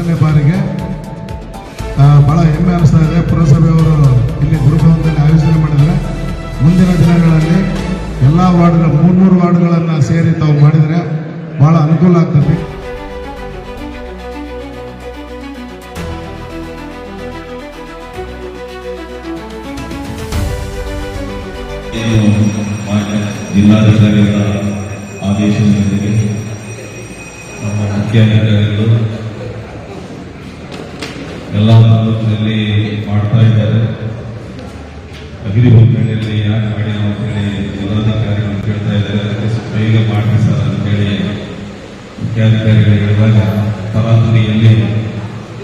ಮೊದಲನೇ ಬಾರಿಗೆ ಬಹಳ ಹೆಮ್ಮೆ ಅನಿಸ್ತಾ ಇದೆ. ಪುರಸಭೆಯವರು ಇಲ್ಲಿ ಗುರುಭವನದಲ್ಲಿ ಆಯೋಜನೆ ಮಾಡಿದರೆ ಮುಂದಿನ ದಿನಗಳಲ್ಲಿ ಎಲ್ಲ ವಾರ್ಡ್ಗಳ ಮೂರ್ಮೂರು ವಾರ್ಡ್ಗಳನ್ನು ಸೇರಿ ತಾವು ಮಾಡಿದರೆ ಬಹಳ ಅನುಕೂಲ ಆಗ್ತದೆ. ಜಿಲ್ಲಾಧಿಕಾರಿಗಳ ಆದೇಶದ ನಮ್ಮ ಮುಖ್ಯಾಧಿಕಾರಿಗಳು ಎಲ್ಲ ತಾಲೂಕಿನಲ್ಲಿ ಮಾಡ್ತಾ ಇದ್ದಾರೆ. ಅಗ್ರಿ ಅಗ್ರಿಬೊಮ್ಮನೆಯಲ್ಲಿ ಯಾಕೆ ಮಾಡಿಲ್ಲ ಅಂತ ಹೇಳಿ ಜಿಲ್ಲಾಧಿಕಾರಿಗಳು ಕೇಳ್ತಾ ಇದ್ದಾರೆ. ಅದಕ್ಕೆ ಬೇಗ ಮಾಡಿ ಸರ್ ಅಂತ ಹೇಳಿ ಮುಖ್ಯಾಧಿಕಾರಿಗಳು ಹೇಳಿದಾಗ ತರಾತುರಿಯಲ್ಲಿ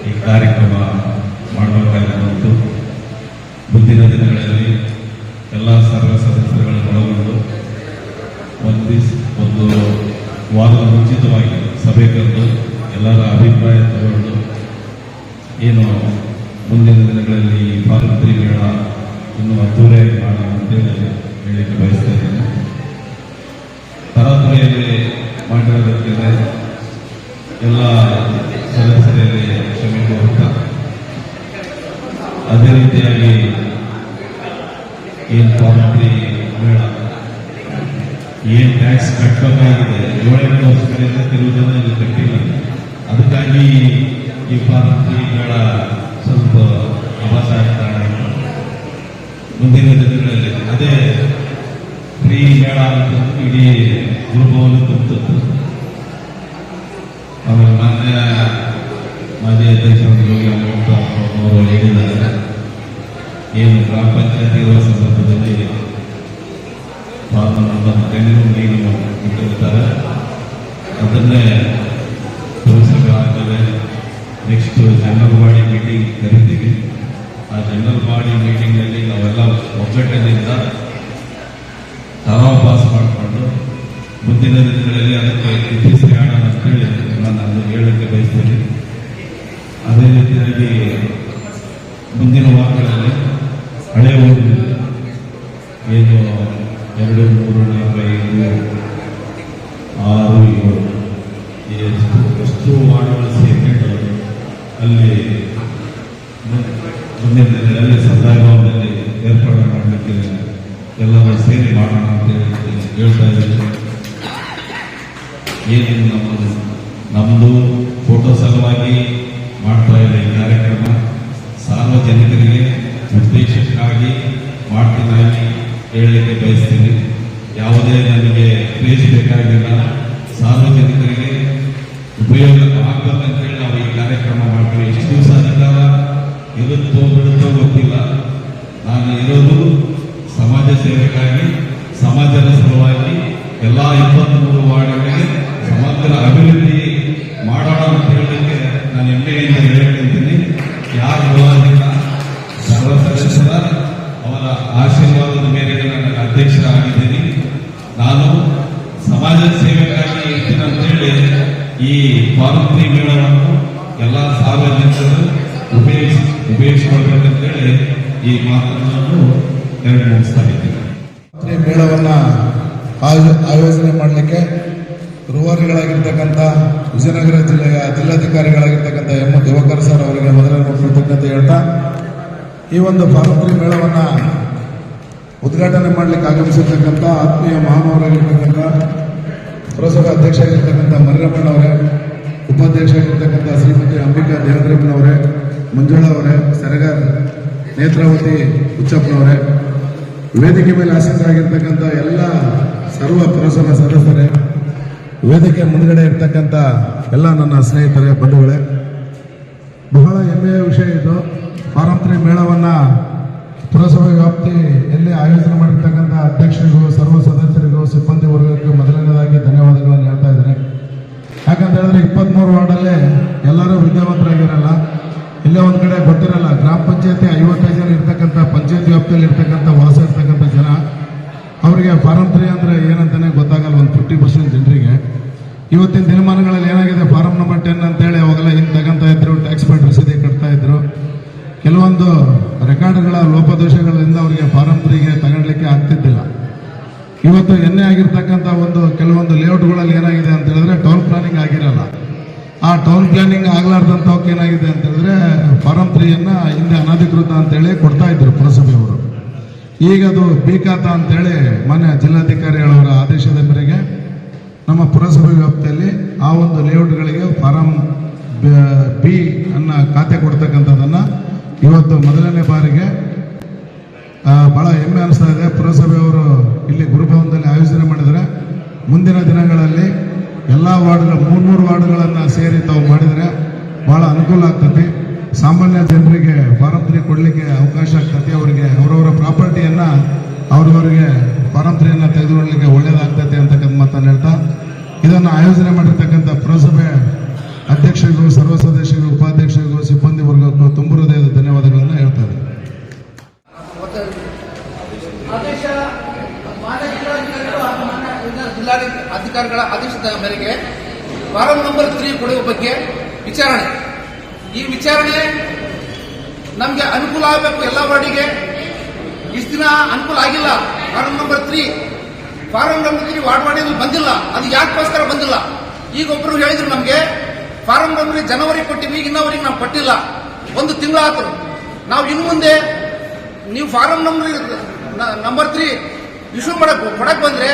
ಈ ಕಾರ್ಯಕ್ರಮ ಮಾಡಬೇಕಾಗಿರುವಂತು ಮುಂದಿನ ದಿನಗಳಲ್ಲಿ ಎಲ್ಲ ಸರ್ವ ಸದಸ್ಯರುಗಳನ್ನು ಒಳಗೊಂಡು ಒಂದು ದಿವಸ ಒಂದು ವಾರ ಮುಂಚಿತವಾಗಿ ಸಭೆ ಕರೆದು ಎಲ್ಲರ ಅಭಿಪ್ರಾಯ ತಗೊಂಡು ಏನು ಮುಂದಿನ ದಿನಗಳಲ್ಲಿ ಸ್ವಾತಂತ್ರ್ಯ ಮೇಳ ಇನ್ನೂ ಅದ್ದೂರಿಯಾಗಿ ಮಾಡೋಣ ಅಂತೇಳಿ ಹೇಳಲಿಕ್ಕೆ ಬಯಸ್ತಾ ಇದ್ದೇನೆ. ತರಾತುರಿಯಲ್ಲಿ ಮಾಡಿರೋದಕ್ಕೆ ಎಲ್ಲ ಸದಸ್ಯರಲ್ಲಿ ಕ್ಷಮೆ ಕೋರುತ್ತಾ ಅದೇ ರೀತಿಯಾಗಿ ಏನು ಸ್ವಾತಂತ್ರ್ಯ ಮೇಳ, ಏನು ಟ್ಯಾಕ್ಸ್ ಕಟ್ಟಬೇಕಾಗಿದೆ ಏಳೆಂಟು ವರ್ಷಗಳಿಂದ ಕೆಲವು ಜನ ಇಲ್ಲಿ ಕಟ್ಟಿಲ್ಲ. ಅದಕ್ಕಾಗಿ ಈ ಮೇಳ ಸ್ವಲ್ಪ ಅಭಾಸ ಆಗ್ತಾ ಮುಂದಿನ ದಿನಗಳಲ್ಲಿ ಅದೇ ಫ್ರೀ ಮೇಳ ಅಂತ ಇಡೀ ಗುರುಭವನ ಕುರಿತದ್ದು. ಆಮೇಲೆ ಮಾನ್ಯ ಮಾಜಿ ಅಮೌಂಟ್ ಅವರು ಹೇಳಿದ್ದಾರೆ. ಏನು ಗ್ರಾಮ ಪಂಚಾಯತಿ ಇರುವ ಸಂದರ್ಭದಲ್ಲಿ ಪಾತ್ರ ನಮ್ಮ ಕಣ್ಣು ನೀರು ಇಟ್ಟಿರ್ತಾರೆ ಅದನ್ನೇ ಆ ಜನರಲ್ ಬಾಡಿ ಮೀಟಿಂಗ್ನಲ್ಲಿ ನಾವೆಲ್ಲ ಒಗ್ಗಟ್ಟಿನಿಂದ ತಲಾ ಪಾಸ್ ಮಾಡಿಕೊಂಡು ಮುಂದಿನ ದಿನಗಳಲ್ಲಿ ಅದಕ್ಕೆ ಆಟ ಅಂತ ಹೇಳಿ ನಾನು ಅದು ಹೇಳಕ್ಕೆ ಬಯಸ್ತೇನೆ. ಅದೇ ರೀತಿಯಾಗಿ ಮುಂದಿನ ವಾರಗಳಲ್ಲಿ ಹಳೆ ಊರು ಏನು ಎರಡು, ಮೂರು ನಾಲ್ಕು ಐದು ಆರು, ಏಳು ಎಷ್ಟು ವಾರ್ಡ್ಗಳು ಸೇರಿಕೊಂಡು ಅಲ್ಲಿ ಮು- ಮುಂದಿನ ದಿನಗಳಲ್ಲಿ ಸಂದರ್ಭದಲ್ಲಿ ಏರ್ಪಾಡು ಮಾಡಲಿಕ್ಕೆ ಎಲ್ಲರೂ ಸೇರಿ ಮಾಡೋಣ ಅಂತ ಹೇಳಿ ಹೇಳ್ತಾ ಇದ್ದೀನಿ. ಏನೇನು ನಮ್ಮದು? ನಮ್ಮದು ಫೋಟೋ ಸಲುವಾಗಿ ಮಾಡ್ತಾ ಇದೆ ಈ ಕಾರ್ಯಕ್ರಮ ಸಾರ್ವಜನಿಕರಿಗೆ ಉದ್ದೇಶಕ್ಕಾಗಿ ಮಾಡ್ತಿದ್ದಾಗಿ ಹೇಳಲಿಕ್ಕೆ ಬಯಸ್ತೀನಿ. ಯಾವುದೇ ನನಗೆ ಕ್ರೇಜ್ ಬೇಕಾಗಿಲ್ಲ. ಸಾರ್ವಜನಿಕರಿಗೆ ಉಪಯೋಗ ಹೇಳಿ ನಾವು ಈ ಕಾರ್ಯಕ್ರಮ ಮಾಡ್ತೀವಿ. ಎಷ್ಟು ದಿವಸ ಅಧಿಕಾರ ಇರುತ್ತೋ ಬಿಡುತ್ತೋ ಗೊತ್ತಿಲ್ಲ. ನಾನು ಇರೋದು ಸೇವೆಗಾಗಿ, ಸಮಾಜದ ಸಲುವಾಗಿ ಎಲ್ಲ ಇಪ್ಪತ್ತ್ಮೂರು ವಾರ್ಡ್ಗಳಿಗೆ ಸಮಗ್ರ ಅಭಿವೃದ್ಧಿ ಮಾಡೋಣ ಅಂತ ಹೇಳಲಿಕ್ಕೆ ನಾನು ಹೆಮ್ಮೆಯಿಂದ ಹೇಳ್ತಿದ್ದೀನಿ ಯಾರು ವಿವಾದಿಲ್ಲ ಸರ್ವ ಸದಸ್ಯರ ಅವರ ಆಶೀರ್ವಾದದ ಮೇರೆಗೆ ನಾನು ಅಧ್ಯಕ್ಷರಾಗಿದ್ದೀನಿ. ನಾನು ಸಮಾಜ ಸೇವೆಗಾಗಿ ಇರ್ತೀನಿ ಈ ಪಾರ್ವತಿ ಮೇಳವನ್ನು ಎಲ್ಲ ಸಾರ್ವಜನಿಕರು ಉಪಯೋಗಿಸಿ ಉಪಯೋಗಿಸಿಕೊಳ್ಬೇಕಂತೇಳಿ ಈ ಮಾತನ್ನು ಎರಡು ಮೇಳವನ್ನು ಆಯೋ- ಆಯೋಜನೆ ಮಾಡಲಿಕ್ಕೆ ರೂವಾರಿಗಳಾಗಿರ್ತಕ್ಕಂಥ ವಿಜಯನಗರ ಜಿಲ್ಲೆಯ ಜಿಲ್ಲಾಧಿಕಾರಿಗಳಾಗಿರ್ತಕ್ಕಂಥ ಎಂ. ದಿವಾಕರ್ ಸರ್ ಅವರಿಗೆ ಮೊದಲನೇ ಕೃತಜ್ಞತೆ ಹೇಳ್ತಾ, ಈ ಒಂದು ಸ್ವಾತಂತ್ರ್ಯ ಮೇಳವನ್ನು ಉದ್ಘಾಟನೆ ಮಾಡಲಿಕ್ಕೆ ಆಗಮಿಸಿರ್ತಕ್ಕಂಥ ಆತ್ಮೀಯ ಮಹಾನವರಾಗಿರ್ತಕ್ಕಂಥ ಪುರಸಭಾ ಅಧ್ಯಕ್ಷ ಆಗಿರ್ತಕ್ಕಂಥ ಮರಿರಮ್ಮಣ್ಣವರೇ ಉಪಾಧ್ಯಕ್ಷ ಆಗಿರ್ತಕ್ಕಂಥ ಶ್ರೀಮತಿ ಅಂಬಿಕಾ ದೇವೇಂದ್ರಪ್ಪನವರೇ, ಮಂಜುಳಾ ಅವರೇ, ಸರಗಾರ್ ನೇತ್ರಾವತಿ ಹುಚ್ಚಪ್ಪನವರೇ ವೇದಿಕೆ ಮೇಲೆ ಆಸಕ್ತರಾಗಿರ್ತಕ್ಕಂಥ ಎಲ್ಲ ಸರ್ವ ಪುರಸಭೆ ಸದಸ್ಯರೇ, ವೇದಿಕೆ ಮುಂದ್ಗಡೆ ಇರ್ತಕ್ಕಂಥ ಎಲ್ಲ ನನ್ನ ಸ್ನೇಹಿತರೇ, ಬಂಧುಗಳೇ, ಬಹಳ ಹೆಮ್ಮೆಯ ವಿಷಯ ಇದು. ಪಾರಂಪರಿಕ ಮೇಳವನ್ನು ಪುರಸಭೆ ವ್ಯಾಪ್ತಿಯಲ್ಲಿ ಆಯೋಜನೆ ಮಾಡಿರ್ತಕ್ಕಂಥ ಅಧ್ಯಕ್ಷರಿಗೂ, ಸರ್ವ ಸದಸ್ಯರಿಗೂ, ಸಿಬ್ಬಂದಿ ವರ್ಗಕ್ಕೂ ಮೊದಲನೇದಾಗಿ ಧನ್ಯವಾದಗಳನ್ನು ಹೇಳ್ತಾ ಇದ್ದೇನೆ. ಯಾಕಂತ ಹೇಳಿದ್ರೆ ಇಪ್ಪತ್ತ್ಮೂರು ವಾರ್ಡಲ್ಲೇ ಎಲ್ಲರೂ ವಿದ್ಯಾವಂತರಾಗಿರಲ್ಲ. ಇಲ್ಲೇ ಒಂದು ಕಡೆ ಗೊತ್ತಿರಲ್ಲ, ಗ್ರಾಮ ಪಂಚಾಯತಿ ಐವತ್ತೈದು ಜನ ಇರ್ತಕ್ಕಂಥ, ಪಂಚಾಯತ್ ವ್ಯಾಪ್ತಿಯಲ್ಲಿ ಇರ್ತಕ್ಕಂಥ ವಾಸ ಇರ್ತಕ್ಕಂಥ ಜನ, ಅವರಿಗೆ ಫಾರಂ ತ್ರೀ ಅಂದರೆ ಏನಂತಾನೆ ಗೊತ್ತಾಗಲ್ಲ, ಒಂದು ಫಿಫ್ಟಿ ಪರ್ಸೆಂಟ್ ಜನರಿಗೆ. ಇವತ್ತಿನ ದಿನಮಾನಗಳಲ್ಲಿ ಏನಾಗಿದೆ, ಫಾರಂ ನಂಬರ್ ಟೆನ್ ಅಂತೇಳಿ ಅವಾಗೆಲ್ಲ ಹಿಂಗೆ ತಗಂತ ಇದ್ರು ಟ್ಯಾಕ್ಸ್ ಪೇಡ್ ರಸೀದಿ ಕಟ್ತಾ ಇದ್ರು. ಕೆಲವೊಂದು ರೆಕಾರ್ಡ್ಗಳ ಲೋಪದೋಷಗಳಿಂದ ಅವರಿಗೆ ಫಾರಂ ತ್ರೀಗೆ ತಗೊಳ್ಲಿಕ್ಕೆ ಆಗ್ತಿದ್ದಿಲ್ಲ. ಇವತ್ತು ಎನ್ನೆ ಆಗಿರ್ತಕ್ಕಂಥ ಒಂದು, ಕೆಲವೊಂದು ಲೇಔಟ್ಗಳಲ್ಲಿ ಏನಾಗಿದೆ ಅಂತ ಹೇಳಿದ್ರೆ ಟೌನ್ ಪ್ಲಾನಿಂಗ್ ಆಗಿರಲ್ಲ. ಆ ಟೌನ್ ಪ್ಲಾನಿಂಗ್ ಆಗ್ಲಾರ್ದಂಥವಕ್ಕೆ ಏನಾಗಿದೆ ಅಂತ ಹೇಳಿದ್ರೆ, ಫಾರಂ ತ್ರೀಯನ್ನ ಹಿಂದೆ ಅನಧಿಕೃತ ಅಂತೇಳಿ ಕೊಡ್ತಾ ಇದ್ರು ಪುರಸಭೆಯವರು ಈಗ ಅದು ಬೇಕಾತ ಅಂತೇಳಿ ಮಾನ್ಯ ಜಿಲ್ಲಾಧಿಕಾರಿಗಳವರ ಆದೇಶದ ಮೇರೆಗೆ ನಮ್ಮ ಪುರಸಭೆ ವ್ಯಾಪ್ತಿಯಲ್ಲಿ ಆ ಒಂದು ಲೇಔಟ್ಗಳಿಗೆ ಫಾರಂ ಬ- ಅನ್ನ ಖಾತೆ ಕೊಡ್ತಕ್ಕಂಥದ್ದನ್ನು ಇವತ್ತು ಮೊದಲನೇ ಬಾರಿಗೆ ಭಾಳ ಹೆಮ್ಮೆ ಅನಿಸ್ತಾ ಇದೆ. ಪುರಸಭೆಯವರು ಇಲ್ಲಿ ಗುರುಭವನದಲ್ಲಿ ಆಯೋಜನೆ ಮಾಡಿದರೆ ಮುಂದಿನ ದಿನಗಳಲ್ಲಿ ಎಲ್ಲ ವಾರ್ಡ್ಗಳ ಮೂರ್ನೂರು ವಾರ್ಡ್ಗಳನ್ನು ಸೇರಿ ತಾವು ಮಾಡಿದರೆ ಬಹಳ ಅನುಕೂಲ ಆಗ್ತದೆ. ಸಾಮಾನ್ಯ ಜನರಿಗೆ ಫಾರಂ ತ್ರೀ ಕೊಡಲಿಕ್ಕೆ ಅವಕಾಶ ಆಗ್ತದೆ. ಅವರಿಗೆ ಅವರವರ ಪ್ರಾಪರ್ಟಿಯನ್ನು ಅವ್ರವರಿಗೆ ಫಾರಂ ತ್ರೀಯನ್ನು ತೆಗೆದುಕೊಳ್ಳಲಿಕ್ಕೆ ಒಳ್ಳೆಯದಾಗ್ತದೆ ಅಂತಕ್ಕಂಥ ಮಾತನ್ನು ಹೇಳ್ತಾ, ಇದನ್ನು ಆಯೋಜನೆ ಮಾಡಿರ್ತಕ್ಕಂಥ ಪುರಸಭೆ ಅಧ್ಯಕ್ಷರಿಗೂ ಸರ್ವ ಸದಸ್ಯರಿಗೂ ಉಪಾಧ್ಯಕ್ಷರಿಗೂ ಸಿಬ್ಬಂದಿ ವರ್ಗಕ್ಕೂ ತುಂಬ ಹೃದಯದ ಧನ್ಯವಾದಗಳನ್ನು ಹೇಳ್ತಾರೆ ಆದೇಶ ಮಾನ್ಯ ಜಿಲ್ಲಾಧಿಕಾರಿಗಳು ಹಾಗೂ ಮಾನ್ಯ ಜಿಲ್ಲಾ- ಜಿಲ್ಲಾಧಿ ಅಧಿಕಾರಿಗಳ ಆದೇಶದ ಮೇರೆಗೆ ಫಾರಂ ನಂಬರ್ ತ್ರೀ ಕೊಡುವ ಬಗ್ಗೆ ವಿಚಾರಣೆ. ಈ ವಿಚಾರಣೆ ನಮಗೆ ಅನುಕೂಲ ಆಗಬೇಕು ಎಲ್ಲ ವಾರ್ಡಿಗೆ. ಇಷ್ಟು ದಿನ ಅನುಕೂಲ ಆಗಿಲ್ಲ. Form number three. Form number three ward ವಾರ್ಡಿನಲ್ಲಿ ಬಂದಿಲ್ಲ. ಅದು ಯಾಕೋಸ್ಕರ ಬಂದಿಲ್ಲ? ಈಗ ಒಬ್ರು ಹೇಳಿದ್ರು ನಮಗೆ ಫಾರಂ ನಂಬರ್ ಜನವರಿ ಕೊಟ್ಟಿವಿ, ಇನ್ನವರಿಗೆ ನಾವು ಕೊಟ್ಟಿಲ್ಲ. ಒಂದು ತಿಂಗಳಾಯ್ತು ನಾವು ಇನ್ನು ಮುಂದೆ ನೀವು form number number three issue ಮಾಡಕ್ ಕೊಡಕ್ ಬಂದ್ರೆ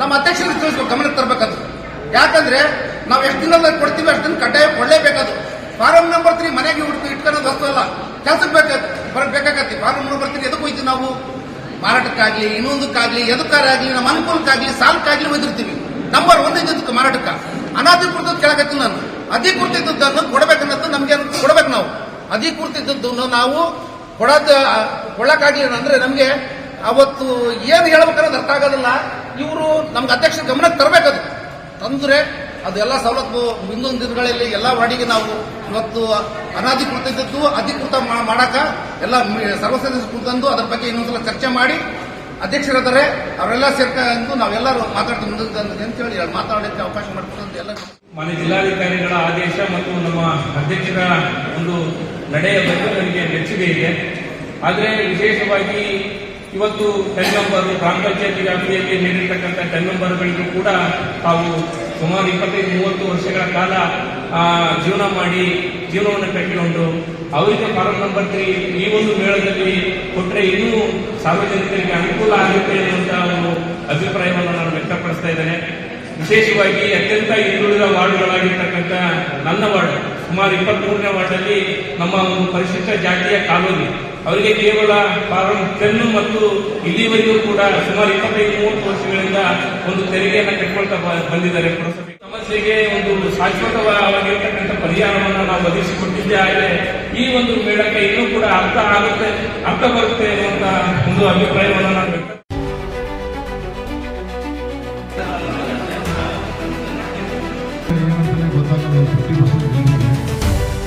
ನಮ್ಮ ಅಧ್ಯಕ್ಷರಿಗೆ ತಿಳಿಸ್ಬೇಕು, ಗಮನಕ್ಕೆ ತರಬೇಕದು. ಯಾಕಂದ್ರೆ ನಾವು ಎಷ್ಟು ದಿನದಲ್ಲಿ ಕೊಡ್ತೀವಿ ಅಷ್ಟು ದಿನ ಕಡ್ಡಾಯ ಕೊಡಲೇಬೇಕದು. ಫಾರಂ ನಂಬರ್ ತ್ರೀ ಮನೆಗೆ ಹುಡುಕಿ ಇಟ್ಕೊಳ್ಳೋದು ವಸ್ತು ಅಲ್ಲ. ಕೆಲ್ಸಕ್ಕೆ ಬೇಕಾಗ ಬರಕ್ ಬೇಕಾಗತ್ತೆ. ಫಾರಂ ನಂಬರ್ ತ್ರೀ ಎದಕ್ಕೆ ಹೋಯ್ತೀವಿ ನಾವು? ಮಾರಾಟಕ್ಕಾಗ್ಲಿ, ಇನ್ನೊಂದಕ್ಕಾಗ್ಲಿ, ಎದಕ್ಕಾರಾಗ್ಲಿ, ನಮ್ಮ ಅನುಕೂಲಕ್ಕಾಗ್ಲಿ, ಸಾಲಕ್ಕಾಗ್ಲಿ ಒಯ್ದಿರ್ತೀವಿ ನಂಬರ್ ಒಂದೇ ಇದ್ದಕ್ಕೆ ಮಾರಾಟಕ್ಕ. ಅನಾಧಿಕೃತ ಕೇಳಕತ್ತೀನಿ ನಾನು. ಅಧಿಕೃತ ಇದ್ದದ್ದನ್ನು ಕೊಡಬೇಕನ್ನೋದು ನಮ್ಗೆ ಕೊಡಬೇಕು ನಾವು. ಅಧಿಕೃತ ಇದ್ದದ್ದನ್ನು ನಾವು ಕೊಡೋದು ಕೊಡಕ್ಕಾಗ್ಲಿಲ್ಲ ಅಂದ್ರೆ ನಮಗೆ ಅವತ್ತು ಏನು ಹೇಳ್ಬೇಕನ್ನೋದು ಅರ್ಥ ಆಗೋದಿಲ್ಲ. ಇವರು ನಮ್ಗೆ ಅಧ್ಯಕ್ಷ ಗಮನಕ್ಕೆ ತರಬೇಕದು ತಂದ್ರೆ ಅದೆಲ್ಲ ಸವಲತ್ತು ಮುಂದೊಂದು ದಿನಗಳಲ್ಲಿ ಎಲ್ಲ ವಾರ್ಡಿಗೆ ನಾವು ಇವತ್ತು ಅನಾಧಿಕೃತ ಇದ್ದದ್ದು, ಅಧಿಕೃತ ಮಾಡಕ ಎಲ್ಲ ಸರ್ವಸದಸ್ಯ ಕುಂತಂದು ಅದ್ರ ಬಗ್ಗೆ ಇನ್ನೊಂದ್ಸಲ ಚರ್ಚೆ ಮಾಡಿ ಅಧ್ಯಕ್ಷರಿದ್ದಾರೆ ಅವರೆಲ್ಲ ಸೇರ್ಕೊಂಡು ನಾವೆಲ್ಲರೂ ಮಾತಾಡ್ತೀವಿ. ಅಂತ ಹೇಳಿ ಮಾತಾಡಲಿಕ್ಕೆ ಅವಕಾಶ ಮಾಡ್ಕೊಂಡು ಎಲ್ಲ ಮಾನ್ಯ ಜಿಲ್ಲಾಧಿಕಾರಿಗಳ ಆದೇಶ ಮತ್ತು ನಮ್ಮ ಅಧ್ಯಕ್ಷರ ಒಂದು ನಡೆಯ ಬಗ್ಗೆ ನನಗೆ ಮೆಚ್ಚುಗೆ ಇದೆ. ಆದರೆ ವಿಶೇಷವಾಗಿ ಇವತ್ತು ಟೆನ್ ನಂಬರ್ ಗ್ರಾಮ ಪಂಚಾಯತಿ ವ್ಯಾಪ್ತಿಯಲ್ಲಿ ನೀಡಿರ್ತಕ್ಕಂಥ ಟೆನ್ ನಂಬರ್ಗಳಿಗೂ ಕೂಡ ತಾವು ಸುಮಾರು ಇಪ್ಪತ್ತೈದು, ಮೂವತ್ತು ವರ್ಷಗಳ ಕಾಲ ಜೀವನ ಮಾಡಿ ಜೀವನವನ್ನು ಕಟ್ಟಿಕೊಂಡು ಅವರಿಗೆ ಫಾರಂ ನಂಬರ್ ತ್ರೀ ಈ ಒಂದು ಮೇಳದಲ್ಲಿ ಕೊಟ್ಟರೆ ಇನ್ನೂ ಸಾರ್ವಜನಿಕರಿಗೆ ಅನುಕೂಲ ಆಗುತ್ತೆ ಅನ್ನುವಂತಹ ಒಂದು ಅಭಿಪ್ರಾಯವನ್ನು ನಾನು ವ್ಯಕ್ತಪಡಿಸ್ತಾ ಇದ್ದೇನೆ. ವಿಶೇಷವಾಗಿ ಅತ್ಯಂತ ಹಿಂದುಳಿದ ವಾರ್ಡ್ಗಳಾಗಿರ್ತಕ್ಕಂಥ ನನ್ನ ವಾರ್ಡ್, ಸುಮಾರು ಇಪ್ಪತ್ಮೂರನೇ ವಾರ್ಡಲ್ಲಿ ನಮ್ಮ ಒಂದು ಪರಿಶಿಷ್ಟ ಜಾತಿಯ ಕಾಲೋನಿ. ಅವರಿಗೆ ಕೇವಲ ಫಾರಂ ಟೆನ್ ಮತ್ತು ಇಲ್ಲಿವರೆಗೂ ಕೂಡ ಸುಮಾರು ಇಪ್ಪತ್ತೈದು, ಮೂವತ್ತು ವರ್ಷಗಳಿಂದ ಒಂದು ತೆರಿಗೆಯನ್ನು ಕಟ್ಕೊಳ್ತಾ ಬಂದಿದ್ದಾರೆ ಸಮಸ್ಯೆಗೆ ಒಂದು ಶಾಶ್ವತವಾಗಿರ್ತಕ್ಕಂಥ ಪರಿಹಾರವನ್ನು ನಾವು ಒದಗಿಸಿಕೊಟ್ಟಿದ್ದೇ ಆದರೆ ಈ ಒಂದು ಮೇಳಕ್ಕೆ ಇನ್ನೂ ಕೂಡ ಅರ್ಥ ಆಗುತ್ತೆ, ಅರ್ಥ ಬರುತ್ತೆ ಅನ್ನುವಂತ ಒಂದು ಅಭಿಪ್ರಾಯವನ್ನು ನಾನು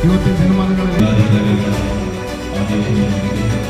ಇವತ್ತಿನ ದಿನಮಾನಗಳಲ್ಲಿ Thank you.